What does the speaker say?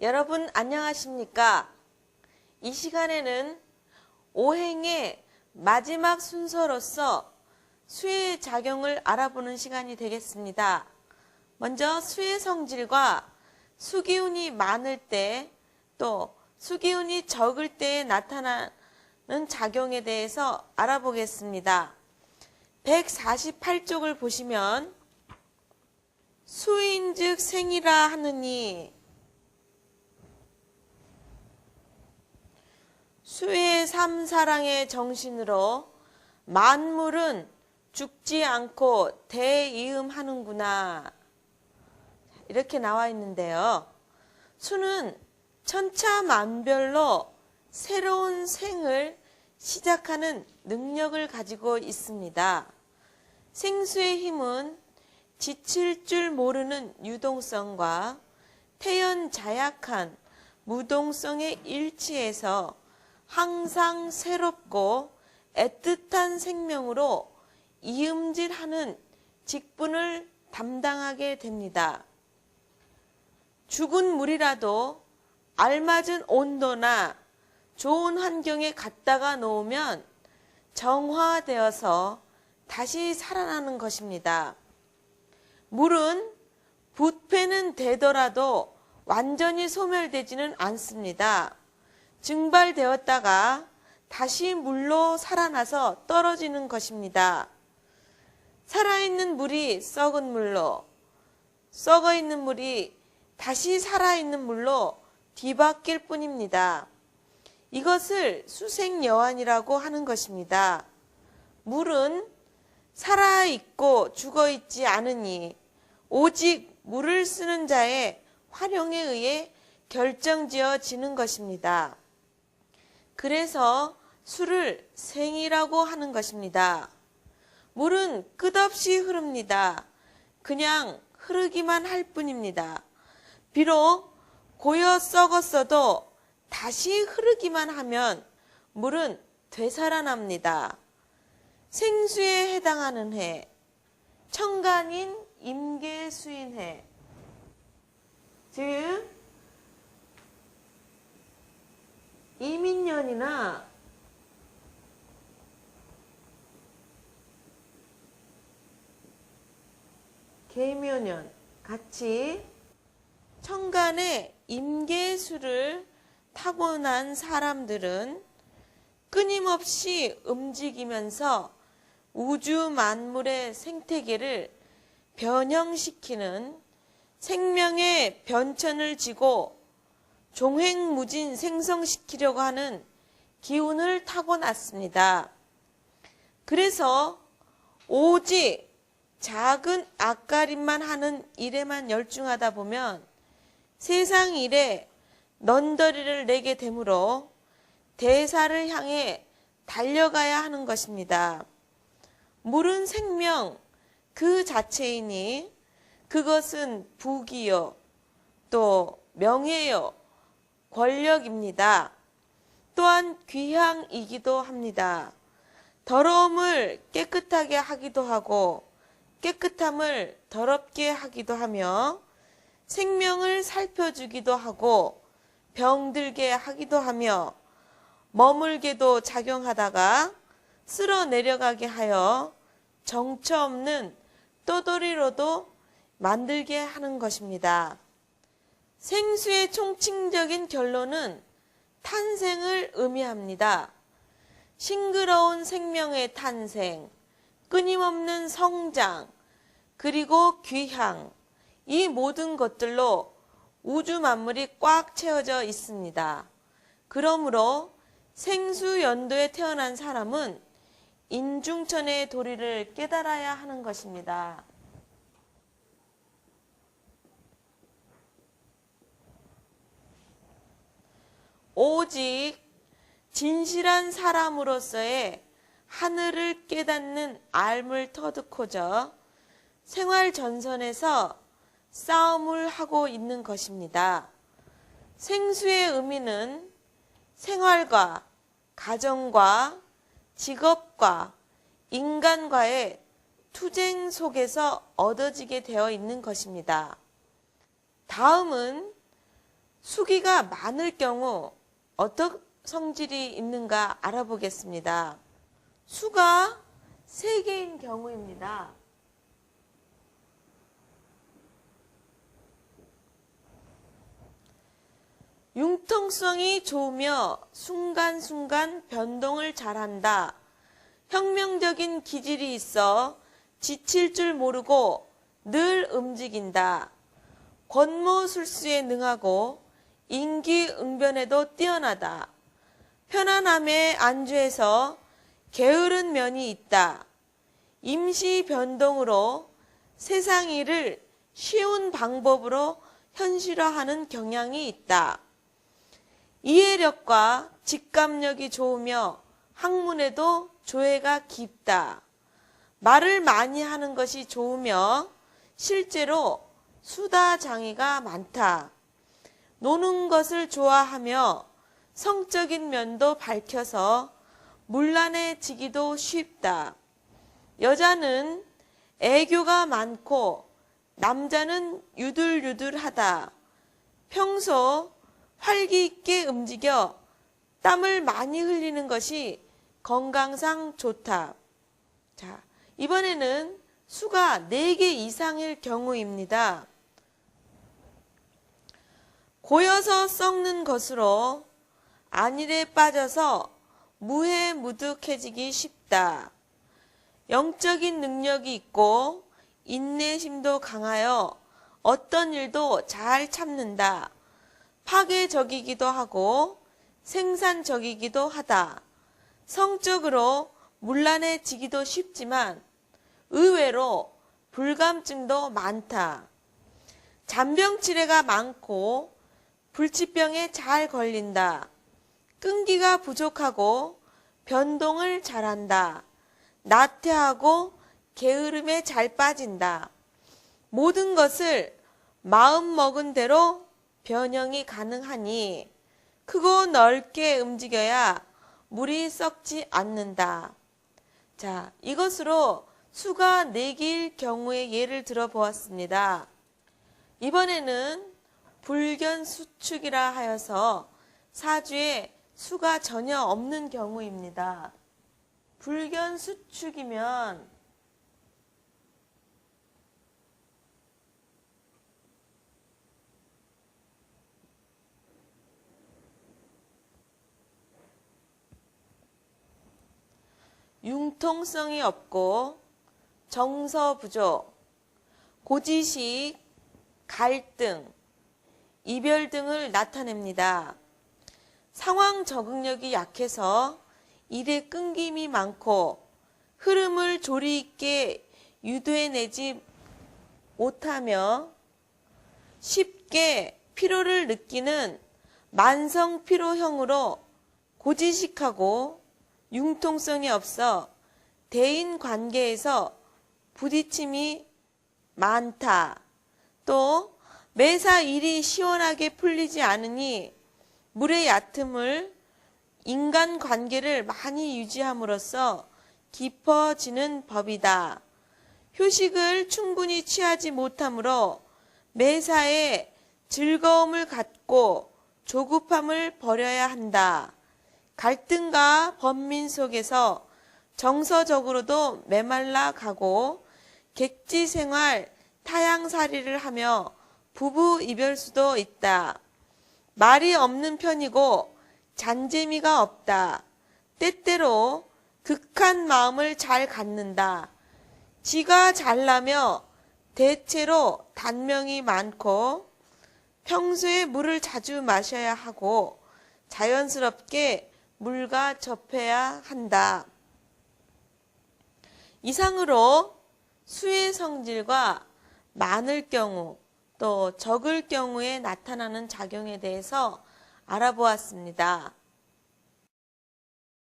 여러분 안녕하십니까? 이 시간에는 오행의 마지막 순서로서 수의 작용을 알아보는 시간이 되겠습니다. 먼저 수의 성질과 수기운이 많을 때 또 수기운이 적을 때에 나타나는 작용에 대해서 알아보겠습니다. 148쪽을 보시면 수인즉 생이라 하느니 수의 삼사랑의 정신으로 만물은 죽지 않고 대이음하는구나. 이렇게 나와 있는데요. 수는 천차만별로 새로운 생을 시작하는 능력을 가지고 있습니다. 생수의 힘은 지칠 줄 모르는 유동성과 태연 자약한 무동성의 일치에서 항상 새롭고 애틋한 생명으로 이음질하는 직분을 담당하게 됩니다. 죽은 물이라도 알맞은 온도나 좋은 환경에 갖다가 놓으면 정화되어서 다시 살아나는 것입니다. 물은 부패는 되더라도 완전히 소멸되지는 않습니다. 증발되었다가 다시 물로 살아나서 떨어지는 것입니다. 살아있는 물이 썩은 물로, 썩어 있는 물이 다시 살아있는 물로 뒤바뀔 뿐입니다. 이것을 수생여한이라고 하는 것입니다. 물은 살아있고 죽어있지 않으니 오직 물을 쓰는 자의 활용에 의해 결정지어지는 것입니다. 그래서 술을 생이라고 하는 것입니다. 물은 끝없이 흐릅니다. 그냥 흐르기만 할 뿐입니다. 비록 고여 썩었어도 다시 흐르기만 하면 물은 되살아납니다. 생수에 해당하는 해, 청간인 임계수인 해, 즉 이민년이나 계묘년 같이 천간의 임계수를 타고난 사람들은 끊임없이 움직이면서 우주 만물의 생태계를 변형시키는 생명의 변천을 지고 종횡무진 생성시키려고 하는 기운을 타고났습니다. 그래서 오직 작은 앞가림만 하는 일에만 열중하다 보면 세상 일에 넌더리를 내게 되므로 대사를 향해 달려가야 하는 것입니다. 물은 생명 그 자체이니 그것은 부귀요 또 명예요 권력입니다. 또한 귀향이기도 합니다. 더러움을 깨끗하게 하기도 하고 깨끗함을 더럽게 하기도 하며 생명을 살펴주기도 하고 병들게 하기도 하며 머물게도 작용하다가 쓸어 내려가게 하여 정처 없는 떠돌이로도 만들게 하는 것입니다. 생수의 총칭적인 결론은 탄생을 의미합니다. 싱그러운 생명의 탄생, 끊임없는 성장, 그리고 귀향, 이 모든 것들로 우주 만물이 꽉 채워져 있습니다. 그러므로 생수 연도에 태어난 사람은 인중천의 도리를 깨달아야 하는 것입니다. 오직 진실한 사람으로서의 하늘을 깨닫는 알을 터득고자 생활 전선에서 싸움을 하고 있는 것입니다. 생수의 의미는 생활과 가정과 직업과 인간과의 투쟁 속에서 얻어지게 되어 있는 것입니다. 다음은 수기가 많을 경우 어떤 성질이 있는가 알아보겠습니다. 수가 세 개인 경우입니다. 융통성이 좋으며 순간순간 변동을 잘한다. 혁명적인 기질이 있어 지칠 줄 모르고 늘 움직인다. 권모술수에 능하고 인기응변에도 뛰어나다. 편안함에 안주해서 게으른 면이 있다. 임시 변동으로 세상 일을 쉬운 방법으로 현실화하는 경향이 있다. 이해력과 직감력이 좋으며 학문에도 조예가 깊다. 말을 많이 하는 것이 좋으며 실제로 수다 장애가 많다. 노는 것을 좋아하며 성적인 면도 밝혀서 문란해지기도 쉽다. 여자는 애교가 많고 남자는 유들유들하다. 평소 활기 있게 움직여 땀을 많이 흘리는 것이 건강상 좋다. 자, 이번에는 수가 4개 이상일 경우입니다. 고여서 썩는 것으로 안일에 빠져서 무해무득해지기 쉽다. 영적인 능력이 있고 인내심도 강하여 어떤 일도 잘 참는다. 파괴적이기도 하고 생산적이기도 하다. 성적으로 문란해지기도 쉽지만 의외로 불감증도 많다. 잔병치레가 많고 불치병에 잘 걸린다. 끈기가 부족하고 변동을 잘한다. 나태하고 게으름에 잘 빠진다. 모든 것을 마음 먹은 대로 변형이 가능하니 크고 넓게 움직여야 물이 썩지 않는다. 자, 이것으로 수가 네 개일 경우의 예를 들어 보았습니다. 이번에는 불견 수축이라 하여서 사주에 수가 전혀 없는 경우입니다. 불견 수축이면 융통성이 없고 정서 부족, 고지식, 갈등, 이별 등을 나타냅니다. 상황 적응력이 약해서 일에 끊김이 많고 흐름을 조리 있게 유도해내지 못하며 쉽게 피로를 느끼는 만성 피로형으로 고지식하고 융통성이 없어 대인 관계에서 부딪힘이 많다. 또 매사 일이 시원하게 풀리지 않으니 물의 얕음을 인간 관계를 많이 유지함으로써 깊어지는 법이다. 휴식을 충분히 취하지 못하므로 매사에 즐거움을 갖고 조급함을 버려야 한다. 갈등과 번민 속에서 정서적으로도 메말라 가고 객지 생활, 타양살이를 하며 부부 이별수도 있다. 말이 없는 편이고 잔재미가 없다. 때때로 극한 마음을 잘 갖는다. 지가 잘나며 대체로 단명이 많고 평소에 물을 자주 마셔야 하고 자연스럽게 물과 접해야 한다. 이상으로 수의 성질과 많을 경우 또 적을 경우에 나타나는 작용에 대해서 알아보았습니다.